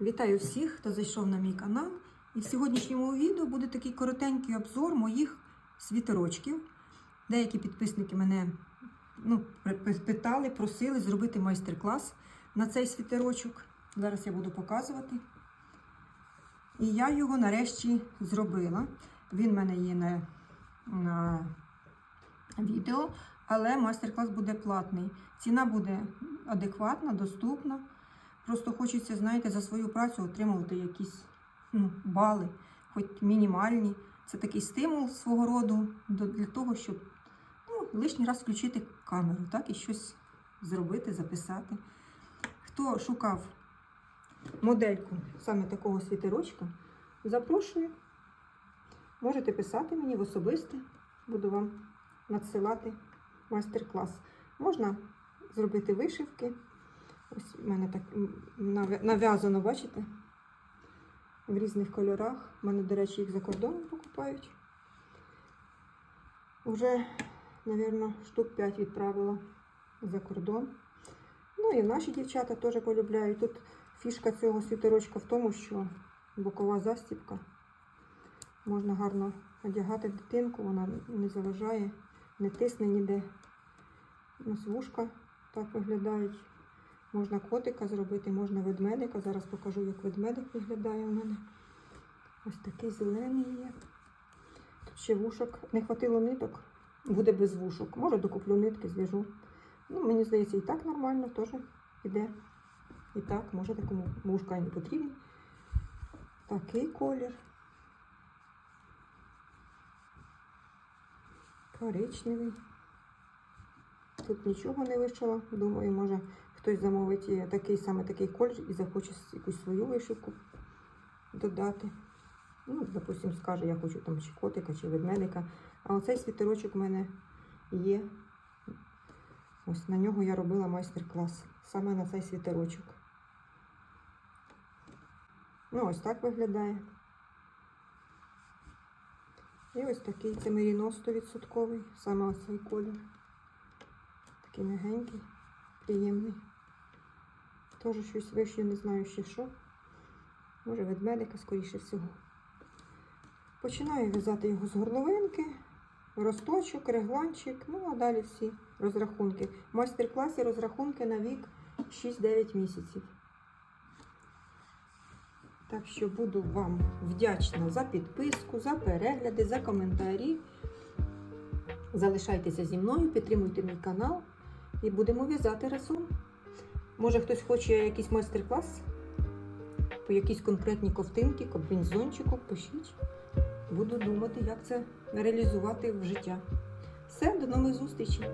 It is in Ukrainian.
Вітаю всіх, хто зайшов на мій канал. І в сьогоднішньому відео буде такий коротенький обзор моїх світерочків. Деякі підписники мене ну, питали, просили зробити майстер-клас на цей світерочок. Зараз я буду показувати. І я його нарешті зробила. Він в мене є на, на відео, але майстер-клас буде платний. Ціна буде адекватна, доступна. Просто хочеться, знаєте, за свою працю отримувати якісь ну, бали, хоч мінімальні. Це такий стимул свого роду для того, щоб ну, лишній раз включити камеру, так, і щось зробити, записати. Хто шукав модельку саме такого світерочка, запрошую. Можете писати мені в особисте, буду вам надсилати майстер-клас. Можна зробити вишивки. Ось у мене так нав'язано, бачите? В різних кольорах. У мене, до речі, їх за кордоном покупають. Уже, мабуть, штук 5 відправила за кордон. Ну і наші дівчата теж полюбляють. Тут фішка цього світерочка в тому, що бокова застібка. Можна гарно одягати дитинку, вона не заважає, не тисне ніде. Ось вушка так виглядають. Можна котика зробити, можна ведмедика. Зараз покажу, як ведмедик виглядає у мене. Ось такий зелений є. Тут ще вушок. Не хватило ниток, буде без вушок. Може, докуплю нитки, зв'яжу. Ну, мені здається, і так нормально теж іде. І так, може, такому вушка і не потрібні. Такий колір. Коричневий. Тут нічого не вишила. Думаю, може хтось замовить е, такий саме такий колір і захоче якусь свою вишивку додати. Ну, допустим, скаже, я хочу там чи котика, чи ведмедика. А оцей світерочок в мене є. Ось на нього я робила майстер-клас. Саме на цей світерочок. Ну, ось так виглядає. І ось такий це мерінос 100%, саме ось цей колір. Такий мягенький, приємний. Теж щось вишью, не знаю ще що. Може ведмедика, скоріше всього. Починаю в'язати його з горловинки, росточок, регланчик, ну а далі всі розрахунки. В майстер-класі розрахунки на вік 6-9 місяців. Так що буду вам вдячна за підписку, за перегляди, за коментарі. Залишайтеся зі мною, підтримуйте мій канал і будемо в'язати разом. Може хтось хоче якийсь майстер-клас по якійсь конкретній ковтинці, комбінзончику, пишіть. Буду думати, як це реалізувати в життя. Все, до нових зустрічей!